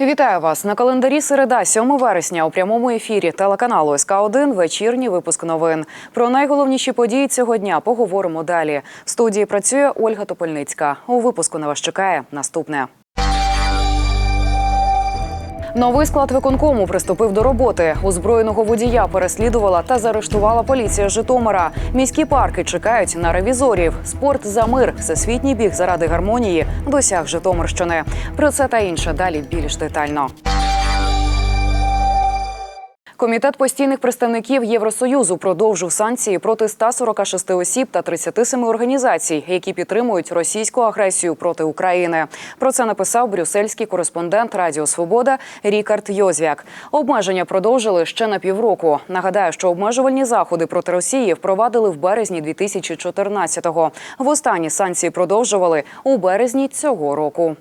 Вітаю вас на календарі. Середа, 7 вересня у прямому ефірі телеканалу СК 1 Вечірній випуск новин. Про найголовніші події цього дня поговоримо далі. В студії працює Ольга Топольницька. У випуску на вас чекає наступне. Новий склад виконкому приступив до роботи. Озброєного водія переслідувала та заарештувала поліція Житомира. Міські парки чекають на ревізорів. Спорт за мир, всесвітній біг заради гармонії досяг Житомирщини. Про це та інше далі більш детально. Комітет постійних представників Євросоюзу продовжив санкції проти 146 осіб та 37 організацій, які підтримують російську агресію проти України. Про це написав брюссельський кореспондент Радіо Свобода Рікард Йозвяк. Обмеження продовжили ще на півроку. Нагадаю, що обмежувальні заходи проти Росії впровадили в березні 2014-го. Востаннє санкції продовжували у березні цього року.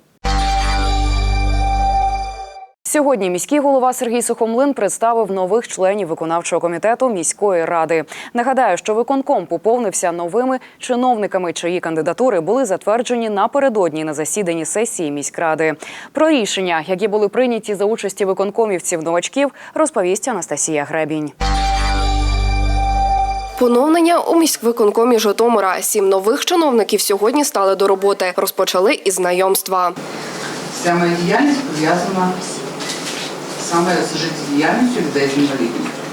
Сьогодні міський голова Сергій Сухомлин представив нових членів виконавчого комітету міської ради. Нагадаю, що виконком поповнився новими чиновниками, чиї кандидатури були затверджені напередодні на засіданні сесії міськради. Про рішення, які були прийняті за участі виконкомівців новачків, розповість Анастасія Гребінь. Поновлення у міськвиконкомі Житомира. Сім нових чиновників сьогодні стали до роботи. Розпочали із знайомства. Вся моя діяльність пов'язана саме з життєдіяльністю людей з інвалідністю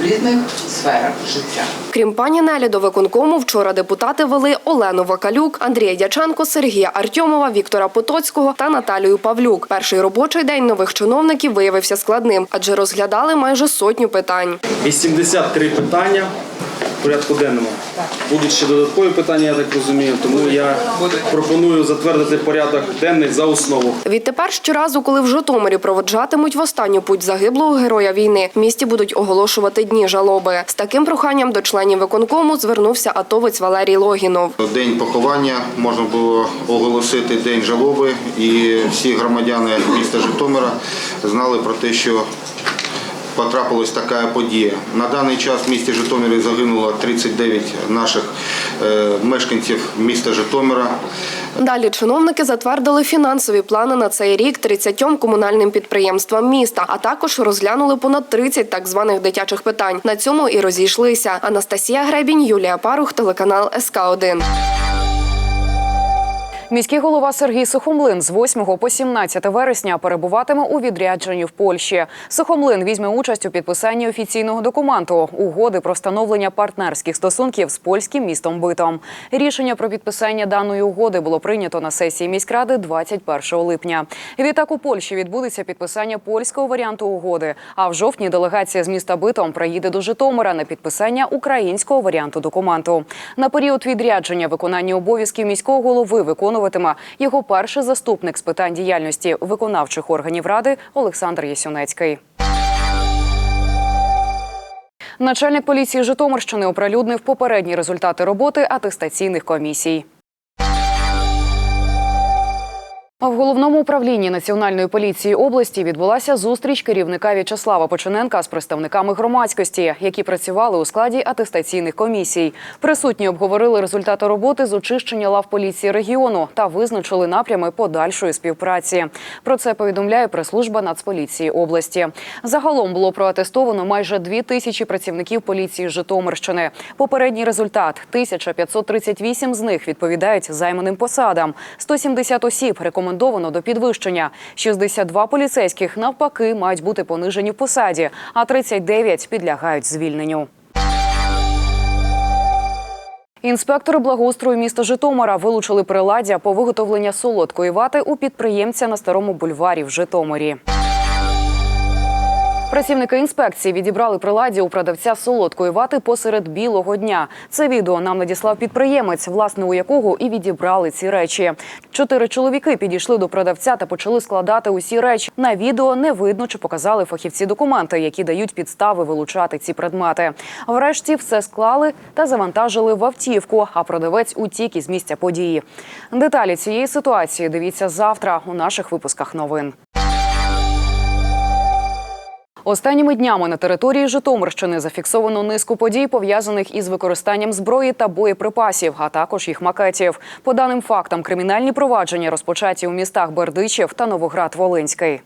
в різних сферах життя. Крім пані Нелі, до виконкому вчора депутати вели Олену Вакалюк, Андрія Дяченко, Сергія Артьомова, Віктора Потоцького та Наталію Павлюк. Перший робочий день нових чиновників виявився складним, адже розглядали майже сотню питань. 83 питання порядку денному. Будуть ще додаткові питання, я так розумію. Тому я пропоную затвердити порядок денний за основу. Відтепер щоразу, коли в Житомирі проводжатимуть в останню путь загиблого героя війни, в місті будуть оголошувати дні жалоби. З таким проханням до членів виконкому звернувся атовець Валерій Логінов. День поховання можна було оголосити день жалоби, і всі громадяни міста Житомира знали про те, що потрапилась така подія. На даний час в місті Житомирі загинуло 39 наших е, мешканців міста Житомира. Далі чиновники затвердили фінансові плани на цей рік 30 комунальним підприємствам міста, а також розглянули понад 30 так званих дитячих питань. На цьому і розійшлися. Анастасія Гребінь, Юлія Парух, телеканал СК 1 Міський голова Сергій Сухомлин з 8 по 17 вересня перебуватиме у відрядженні в Польщі. Сухомлин візьме участь у підписанні офіційного документу угоди про встановлення партнерських стосунків з польським містом Битом. Рішення про підписання даної угоди було прийнято на сесії міськради 21 липня. Відтак у Польщі відбудеться підписання польського варіанту угоди. А в жовтні делегація з міста Битом приїде до Житомира на підписання українського варіанту документу. На період відрядження виконання обов'язків міського голови виконуватиме його перший заступник з питань діяльності виконавчих органів ради Олександр Єсюнецький. Начальник поліції Житомирщини оприлюднив попередні результати роботи атестаційних комісій. В головному управлінні національної поліції області відбулася зустріч керівника В'ячеслава Починенка з представниками громадськості, які працювали у складі атестаційних комісій. Присутні обговорили результати роботи з очищення лав поліції регіону та визначили напрями подальшої співпраці. Про це повідомляє прес-служба Нацполіції області. Загалом було проатестовано майже дві тисячі працівників поліції Житомирщини. Попередній результат 1538 з них відповідають займаним посадам. 170 осіб рекомендовано до підвищення. 62 поліцейських навпаки мають бути понижені в посаді, а 39 підлягають звільненню. Інспектори благоустрою міста Житомира вилучили приладдя по виготовленню солодкої вати у підприємця на старому бульварі в Житомирі. Працівники інспекції відібрали приладдя у продавця солодкої вати посеред білого дня. Це відео нам надіслав підприємець, власне у якого і відібрали ці речі. Чотири чоловіки підійшли до продавця та почали складати усі речі. На відео не видно, чи показали фахівці документи, які дають підстави вилучати ці предмети. Врешті все склали та завантажили в автівку. А продавець утік із місця події. Деталі цієї ситуації дивіться завтра у наших випусках новин. Останніми днями на території Житомирщини зафіксовано низку подій, пов'язаних із використанням зброї та боєприпасів, а також їх макетів. По даним фактам, кримінальні провадження розпочаті у містах Бердичів та Новоград-Волинський.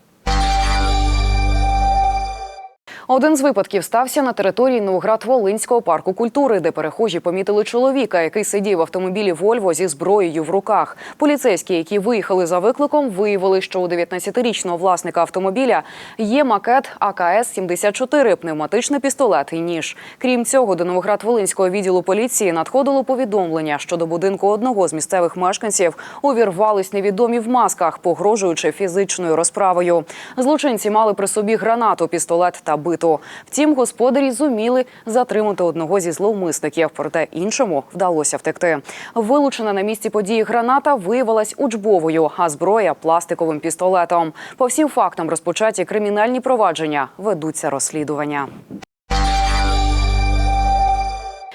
Один з випадків стався на території Новоград-Волинського парку культури, де перехожі помітили чоловіка, який сидів в автомобілі Вольво зі зброєю в руках. Поліцейські, які виїхали за викликом, виявили, що у 19-річного власника автомобіля є макет АКС-74, пневматичний пістолет і ніж. Крім цього, до Новоград-Волинського відділу поліції надходило повідомлення, що до будинку одного з місцевих мешканців увірвались невідомі в масках, погрожуючи фізичною розправою. Злочинці мали при собі гранату, пістолет та биту. Втім, господарі зуміли затримати одного зі зловмисників, проте іншому вдалося втекти. Вилучена на місці події граната виявилась учбовою, а зброя пластиковим пістолетом. По всім фактам розпочаті кримінальні провадження ведуться розслідування.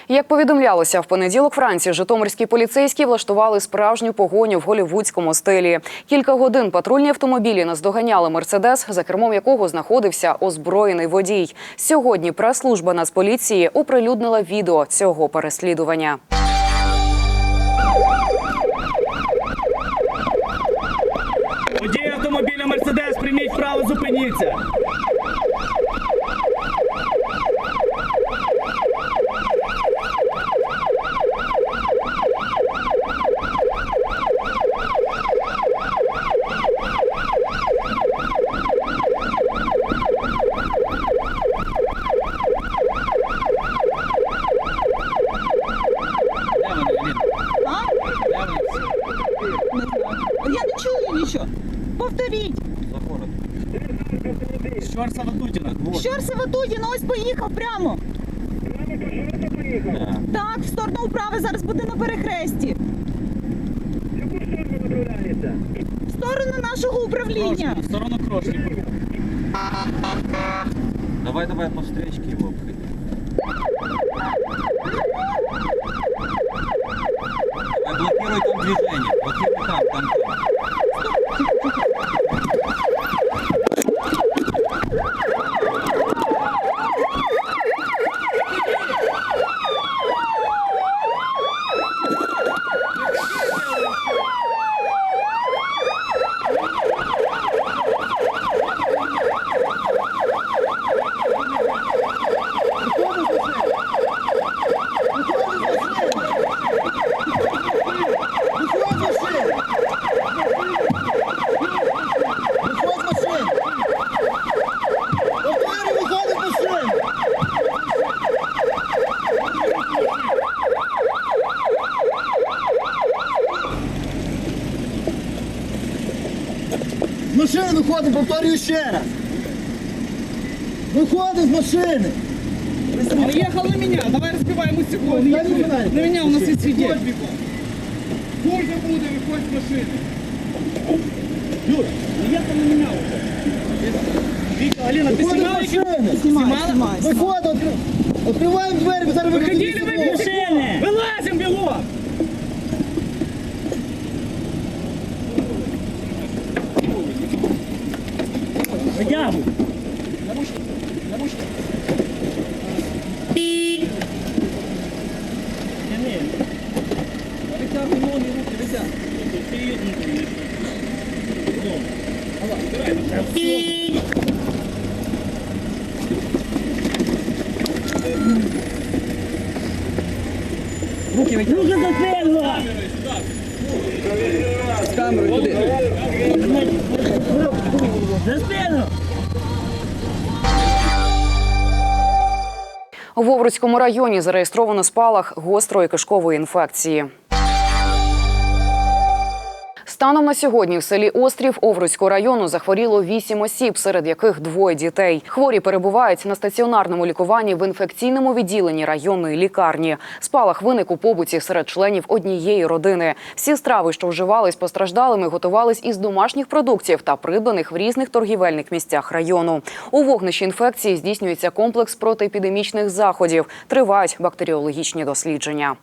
Як повідомлялося, в понеділок вранці житомирські поліцейські влаштували справжню погоню в голівудському стилі. Кілька годин патрульні автомобілі наздоганяли мерседес, за кермом якого знаходився озброєний водій. Сьогодні прес-служба Нацполіції оприлюднила відео цього переслідування. Водій автомобіля Мерседес, прийміть вправо, зупиніться. Я не чую нічого. Повторіть. Щорса Ватутіна. Щорса Дудіна, ось поїхав прямо. Так, в сторону управи зараз буде на перехресті. В сторону нашого управління. В сторону крошки. Давай, давай по встречке его обходи. Давай, блокируй там движение. Блокируй там, там, там. З машини виходимо, повторюю ще раз. Виходимо з машини. Поїхав на мене, давай стекло. Не знаю. На мене у нас є свідетель. Хуже буде, виходь з машини. Юра, поїхав на мене вже. Віка, Аліна, ти Виходимо з знімала? машини. Знімала? Виходимо, відкри- відкриваємо двері, ви зараз Виходили виходите. Вилазимо бігом! Витягуй! Тяни. Витягуй ноги, руки, витягуй. Серйозно. Давай, збирай. Руки витягуй. Руки за спину! З камерою туди. За спину! У Вовруцькому районі зареєстровано спалах гострої кишкової інфекції. Станом на сьогодні в селі Острів Овруцького району захворіло вісім осіб, серед яких двоє дітей. Хворі перебувають на стаціонарному лікуванні в інфекційному відділенні районної лікарні. Спалах виник у побуті серед членів однієї родини. Всі страви, що вживались постраждалими, готувались із домашніх продуктів та придбаних в різних торгівельних місцях району. У вогнищі інфекції здійснюється комплекс протиепідемічних заходів. Тривають бактеріологічні дослідження.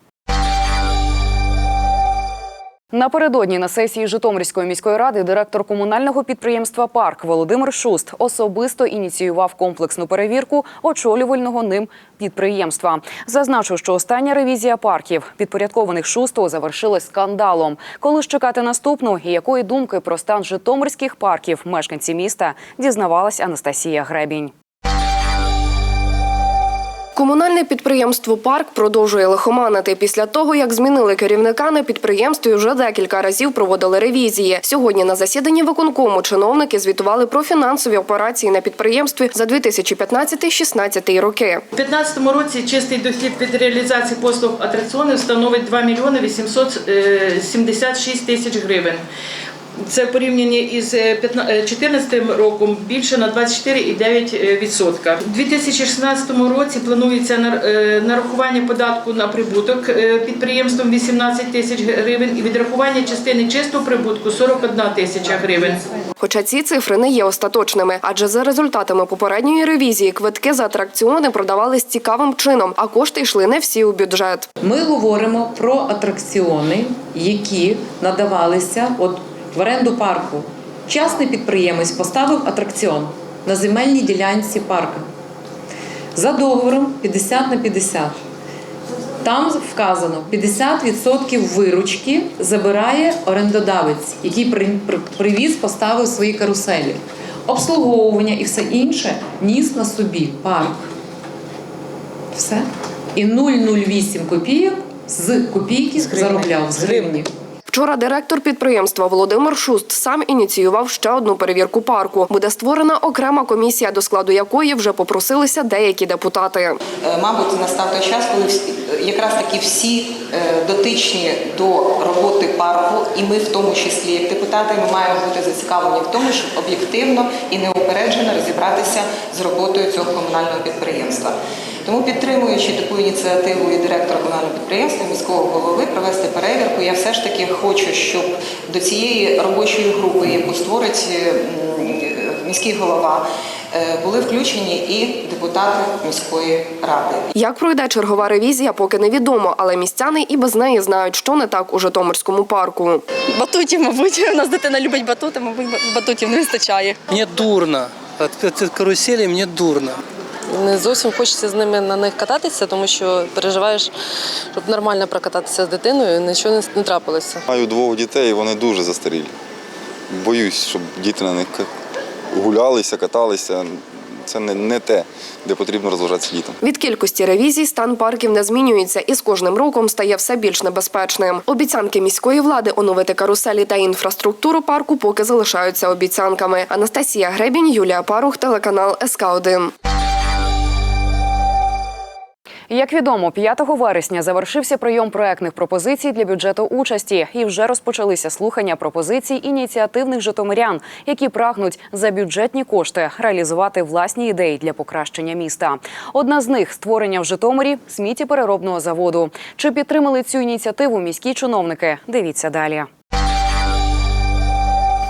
Напередодні на сесії Житомирської міської ради директор комунального підприємства Парк Володимир Шуст особисто ініціював комплексну перевірку очолювального ним підприємства. Зазначив, що остання ревізія парків підпорядкованих Шусту завершилась скандалом. Коли ж чекати наступну і якої думки про стан житомирських парків мешканці міста дізнавалась Анастасія Гребінь. Комунальне підприємство Парк продовжує лихоманити. Після того, як змінили керівника на підприємстві, вже декілька разів проводили ревізії. Сьогодні на засіданні виконкому чиновники звітували про фінансові операції на підприємстві за 2015-16 роки. У 2015 році чистий дохід від реалізації послуг атракціонів становить 2 мільйони 876 тисяч гривень. Це в порівнянні із 2014 роком більше на 24,9%. У 2016 році планується е, нарахування податку на прибуток е, підприємством 18 тисяч гривень і відрахування частини чистого прибутку 41 тисяча гривень. Хоча ці цифри не є остаточними, адже за результатами попередньої ревізії квитки за атракціони продавались цікавим чином, а кошти йшли не всі у бюджет. Ми говоримо про атракціони, які надавалися от в оренду парку. Частний підприємець поставив атракціон на земельній ділянці парка за договором 50 на 50. Там вказано 50% виручки забирає орендодавець, який при- при- привіз, поставив свої каруселі. Обслуговування і все інше ніс на собі парк. Все. І 0,08 копійок з копійки заробляв з гривні. Вчора директор підприємства Володимир Шуст сам ініціював ще одну перевірку парку. Буде створена окрема комісія, до складу якої вже попросилися деякі депутати. Е, Мабуть, настав той час, коли е, якраз таки всі е, дотичні до роботи парку, і ми, в тому числі як депутати, ми маємо бути зацікавлені в тому, щоб об'єктивно і неупереджено розібратися з роботою цього комунального підприємства. Тому, підтримуючи таку ініціативу і директора комунального підприємства, міського голови провести перевірку, я все ж таки хочу, щоб до цієї робочої групи, яку створить е, міський голова, е, були включені і депутати міської ради. Як пройде чергова ревізія, поки невідомо, але містяни і без неї знають, що не так у Житомирському парку. Батутів, мабуть, у нас дитина любить батути, мабуть, батутів не вистачає. Мені дурно. Ці каруселі мені дурно. Не зовсім хочеться з ними на них кататися, тому що переживаєш, щоб нормально прокататися з дитиною, нічого не, не трапилося. Маю двох дітей, вони дуже застарілі. Боюсь, щоб діти на них гулялися, каталися. Це не, не те, де потрібно розважатися дітям. Від кількості ревізій стан парків не змінюється і з кожним роком стає все більш небезпечним. Обіцянки міської влади оновити каруселі та інфраструктуру парку поки залишаються обіцянками. Анастасія Гребінь, Юлія Парух, телеканал СК 1 Як відомо, 5 вересня завершився прийом проектних пропозицій для бюджету участі, і вже розпочалися слухання пропозицій ініціативних житомирян, які прагнуть за бюджетні кошти реалізувати власні ідеї для покращення міста. Одна з них створення в Житомирі сміттєпереробного заводу. Чи підтримали цю ініціативу міські чиновники? Дивіться далі.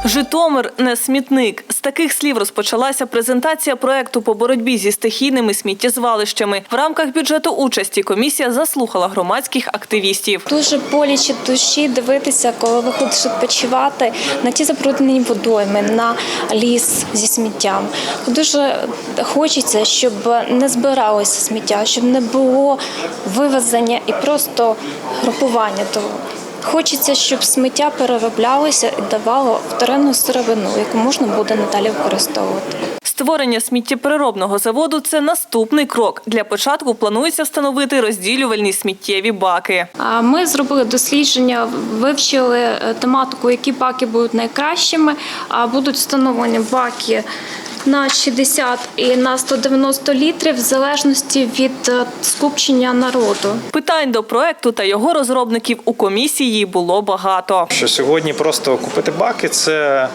Житомир не смітник. З таких слів розпочалася презентація проекту по боротьбі зі стихійними сміттєзвалищами. В рамках бюджету участі комісія заслухала громадських активістів. Дуже боляче душі дивитися, коли виходиш відпочивати на ті забруднені водойми, на ліс зі сміттям. Дуже хочеться, щоб не збиралося сміття, щоб не було вивезення і просто групування того. Хочеться, щоб сміття перероблялося і давало вторинну сировину, яку можна буде надалі використовувати. Створення сміттєпереробного заводу це наступний крок. Для початку планується встановити розділювальні сміттєві баки. Ми зробили дослідження, вивчили е, тематику, які баки будуть найкращими. А будуть встановлені баки на 60 і на 190 літрів, в залежності від е, скупчення народу. Питань до проекту та його розробників у комісії було багато. Що сьогодні просто купити баки це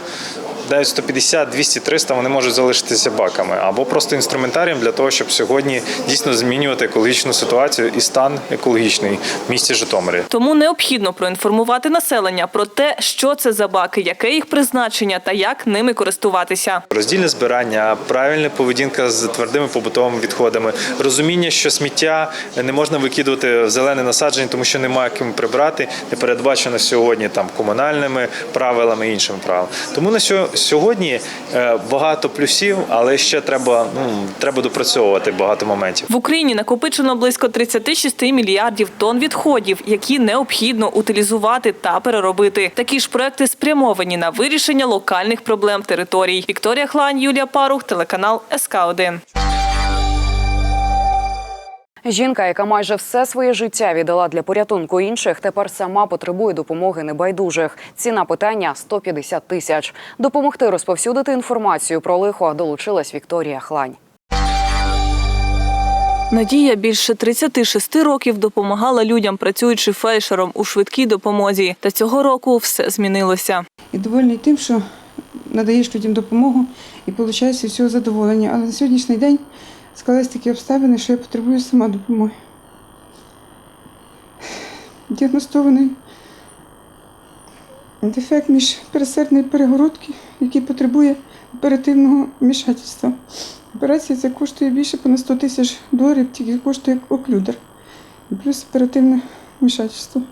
навіть 150, 200, 300 вони можуть залишитися баками або просто інструментарієм для того, щоб сьогодні дійсно змінювати екологічну ситуацію і стан екологічний в місті Житомирі. Тому необхідно проінформувати населення про те, що це за баки, яке їх призначення та як ними користуватися. Роздільне збирання, правильна поведінка з твердими побутовими відходами, розуміння, що сміття не можна викидувати в зелене насадження, тому що немає ким прибрати, не передбачено сьогодні там комунальними правилами і іншими правилами. Тому на сьо- сьогодні е, багато плюсів, але ще треба ну треба допрацьовувати багато моментів. В Україні накопичено близько 36 мільярдів тонн відходів, які необхідно утилізувати та переробити. Такі ж проекти спрямовані на вирішення локальних проблем територій. Вікторія Хлань, Юлія Парух, телеканал СК 1 Жінка, яка майже все своє життя віддала для порятунку інших, тепер сама потребує допомоги небайдужих. Ціна питання 150 тисяч. Допомогти розповсюдити інформацію про лихо долучилась Вікторія Хлань. Надія більше 36 років допомагала людям, працюючи фельдшером у швидкій допомозі. Та цього року все змінилося. і довольний тим, що надаєш людям допомогу і отримуєш від цього задоволення. Але на сьогоднішній день склались такі обставини, що я потребую сама допомоги. Діагностований дефект міжпересердної перегородки, який потребує оперативного вмішательства. Операція ця коштує більше понад 100 тисяч доларів, тільки коштує оклюдер. Плюс оперативне вмішательство.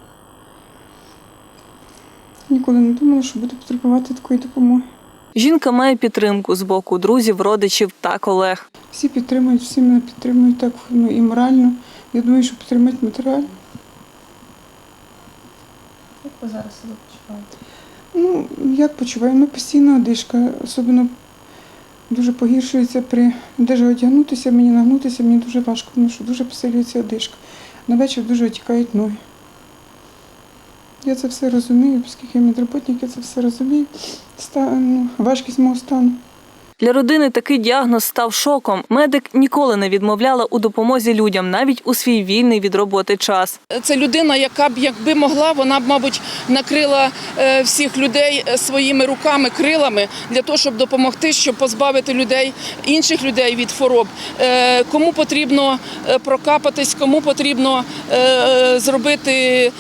Ніколи не думала, що буду потребувати такої допомоги. Жінка має підтримку з боку друзів, родичів та колег. Всі підтримують, всі мене підтримують так ну, і морально. Я думаю, що підтримати матеріально. Як ви зараз себе почуваєте? Ну, як почуваю? Ну, постійна одишка, особливо дуже погіршується при даже одягнутися, мені нагнутися, мені дуже важко, тому що дуже посилюється одишка. На вечір дуже отікають ноги. Я це все розумію, оскільки я медработник, я це все розумію. Ста, ну, важкість мого стану. Для родини такий діагноз став шоком. Медик ніколи не відмовляла у допомозі людям, навіть у свій вільний від роботи час. Це людина, яка б якби могла, вона б, мабуть, накрила е, всіх людей е, своїми руками, крилами для того, щоб допомогти, щоб позбавити людей, інших людей від хвороб. Е, Кому потрібно прокапатись, кому потрібно зробити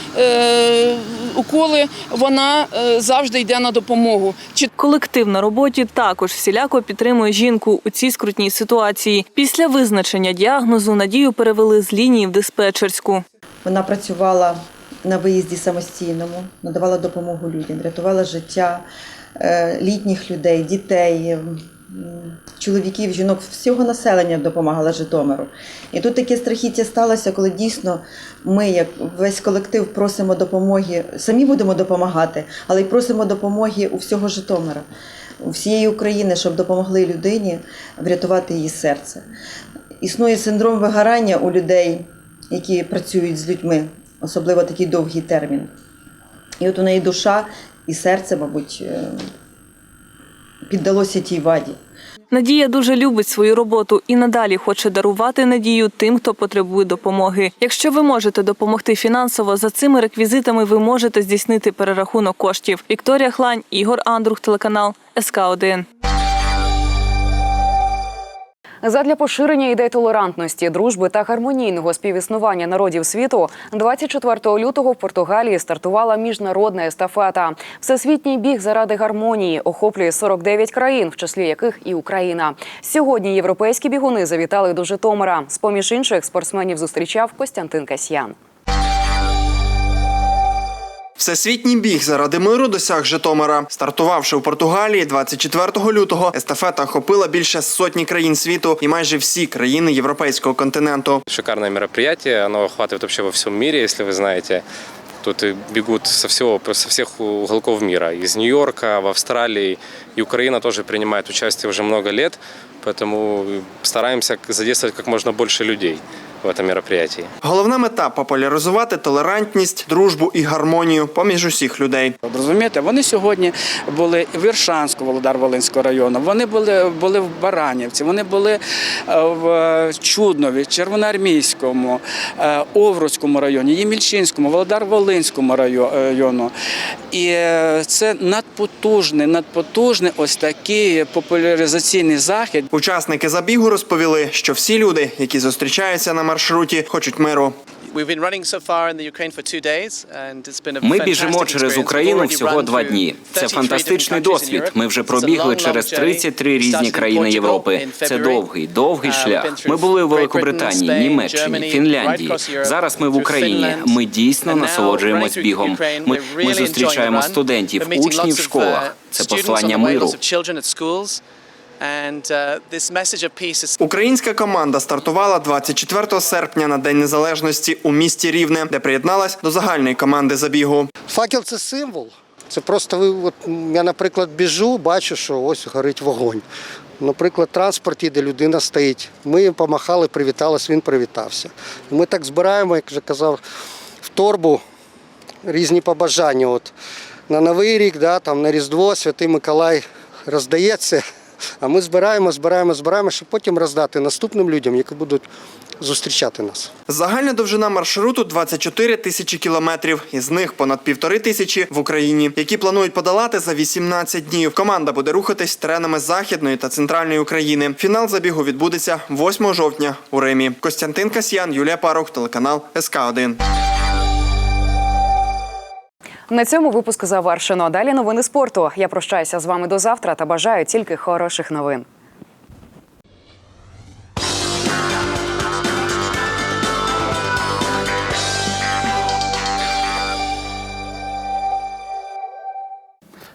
уколи, вона е, завжди йде на допомогу. Чи Колектив на роботі також всіляко підтримує жінку у цій скрутній ситуації. Після визначення діагнозу Надію перевели з лінії в диспетчерську. Вона працювала на виїзді самостійному, надавала допомогу людям, рятувала життя е, літніх людей, дітей, чоловіків, жінок, всього населення допомагала Житомиру. І тут таке страхіття сталося, коли дійсно ми, як весь колектив, просимо допомоги, самі будемо допомагати, але й просимо допомоги у всього Житомира, у всієї України, щоб допомогли людині врятувати її серце. Існує синдром вигорання у людей, які працюють з людьми, особливо такий довгий термін. І от у неї душа і серце, мабуть, е, піддалося тій ваді. Надія дуже любить свою роботу і надалі хоче дарувати надію тим, хто потребує допомоги. Якщо ви можете допомогти фінансово, за цими реквізитами ви можете здійснити перерахунок коштів. Вікторія Хлань, Ігор Андрух, телеканал СК 1 Задля поширення ідей толерантності, дружби та гармонійного співіснування народів світу 24 лютого в Португалії стартувала міжнародна естафета. Всесвітній біг заради гармонії охоплює 49 країн, в числі яких і Україна. Сьогодні європейські бігуни завітали до Житомира. З поміж інших спортсменів зустрічав Костянтин Касьян. Всесвітній біг заради миру досяг Житомира. Стартувавши у Португалії 24 лютого, естафета охопила більше сотні країн світу і майже всі країни європейського континенту. Шикарное мероприятие, оно охватывает вообще во всем мире, если вы знаете. Тут и бегут со всего, со всех уголков мира. Из Нью-Йорка, в Австралии. И Украина тоже принимает участие уже много лет. Поэтому стараемся задействовать как можно больше людей в этом мероприятии. Головна мета популяризувати толерантність, дружбу і гармонію поміж усіх людей. От Розумієте, вони сьогодні були в Іршанську, Володар Волинського району, вони були, були в Баранівці, вони були е, в Чуднові, Червоноармійському, е, Овруцькому районі, Ємільчинському, Володар Волинському району. І е, це надпотужний, надпотужний ось такий популяризаційний захід. Учасники забігу розповіли, що всі люди, які зустрічаються на маршруті, хочуть миру. Ми біжимо через Україну всього два дні. Це фантастичний досвід. Ми вже пробігли через 33 різні країни Європи. Це довгий, довгий шлях. Ми були у Великобританії, Німеччині, Фінляндії. Зараз ми в Україні. Ми дійсно насолоджуємось бігом. Ми, ми зустрічаємо студентів, учнів в школах. Це послання миру. Українська команда стартувала 24 серпня на День Незалежності у місті Рівне, де приєдналась до загальної команди забігу. Факел це символ. Це просто ви, от я, наприклад, біжу, бачу, що ось горить вогонь. наприклад, транспорті, де людина стоїть. Ми їм помахали, привіталися, він привітався. Ми так збираємо, як вже казав, в торбу різні побажання. От, на Новий рік, да, там, на Різдво, Святий Миколай роздається. А ми збираємо, збираємо, збираємо, щоб потім роздати наступним людям, які будуть зустрічати нас. Загальна довжина маршруту 24 тисячі кілометрів. Із них понад півтори тисячі в Україні, які планують подолати за 18 днів. Команда буде рухатись теренами західної та центральної України. Фінал забігу відбудеться 8 жовтня у Римі. Костянтин Касьян, Юлія Парух, телеканал СК 1 На цьому випуск завершено. Далі новини спорту. Я прощаюся з вами до завтра та бажаю тільки хороших новин.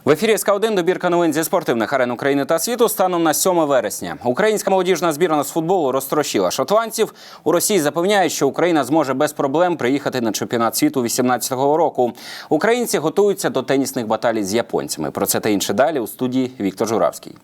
В ефірі СК 1 добірка новин зі спортивних арен України та світу станом на 7 вересня. Українська молодіжна збірна з футболу розтрощила шотландців. У Росії запевняють, що Україна зможе без проблем приїхати на чемпіонат світу 18-го року. Українці готуються до тенісних баталій з японцями. Про це та інше далі у студії Віктор Журавський.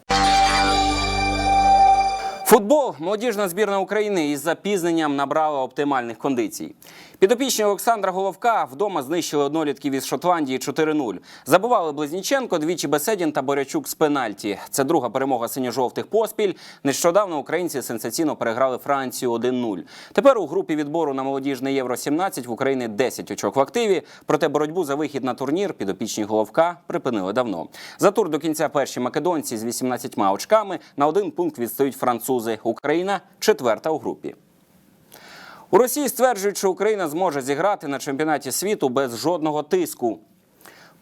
Футбол молодіжна збірна України із запізненням набрала оптимальних кондицій. Підопічні Олександра Головка вдома знищили однолітків із Шотландії 4-0. Забували Близніченко, двічі Беседін та Борячук з пенальті. Це друга перемога синьо-жовтих поспіль. Нещодавно українці сенсаційно переграли Францію 1-0. Тепер у групі відбору на молодіжне Євро 17 в Україні 10 очок в активі. Проте боротьбу за вихід на турнір підопічні Головка припинили давно. За тур до кінця перші македонці з 18 очками на один пункт відстають французи. Україна четверта у групі. У Росії стверджують, що Україна зможе зіграти на чемпіонаті світу без жодного тиску.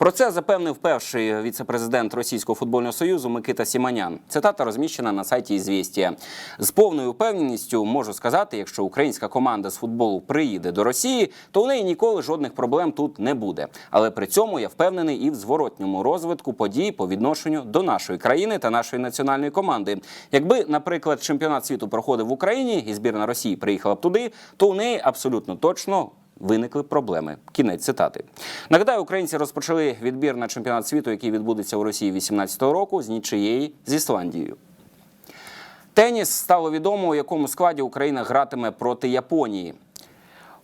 Про це запевнив перший віце-президент Російського футбольного союзу Микита Сіманян. Цитата розміщена на сайті «Ізвєстія». З повною впевненістю можу сказати, якщо українська команда з футболу приїде до Росії, то у неї ніколи жодних проблем тут не буде. Але при цьому я впевнений і в зворотньому розвитку подій по відношенню до нашої країни та нашої національної команди. Якби, наприклад, чемпіонат світу проходив в Україні і збірна Росії приїхала б туди, то у неї абсолютно точно виникли проблеми. Кінець цитати. Нагадаю, українці розпочали відбір на чемпіонат світу, який відбудеться у Росії 18-го року, з нічиєї з Ісландією. Теніс стало відомо, у якому складі Україна гратиме проти Японії.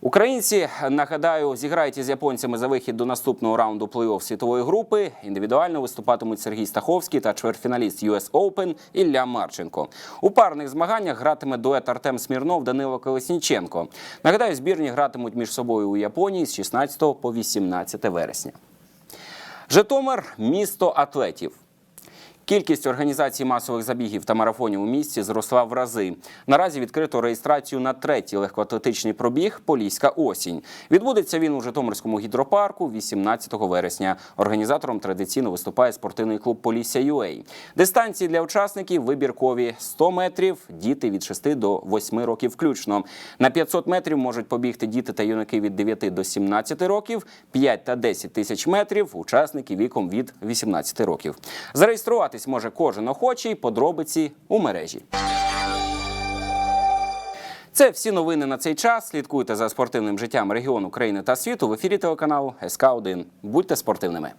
Українці нагадаю зіграють із японцями за вихід до наступного раунду плей-офф світової групи. Індивідуально виступатимуть Сергій Стаховський та чвертьфіналіст US Open Ілля Марченко. У парних змаганнях гратиме дует Артем Смірнов Данило Колесніченко. Нагадаю, збірні гратимуть між собою у Японії з 16 по 18 вересня. Житомир місто атлетів. Кількість організацій масових забігів та марафонів у місті зросла в рази. Наразі відкрито реєстрацію на третій легкоатлетичний пробіг Поліська осінь. Відбудеться він у Житомирському гідропарку 18 вересня. Організатором традиційно виступає спортивний клуб Полісся UA. Дистанції для учасників вибіркові 100 метрів, діти від 6 до 8 років включно. На 500 метрів можуть побігти діти та юнаки від 9 до 17 років, 5 та 10 тисяч метрів учасники віком від 18 років. Зареєструватись може кожен охочий, подробиці у мережі. Це всі новини на цей час. Слідкуйте за спортивним життям регіону, країни та світу в ефірі телеканалу СК 1 Будьте спортивними.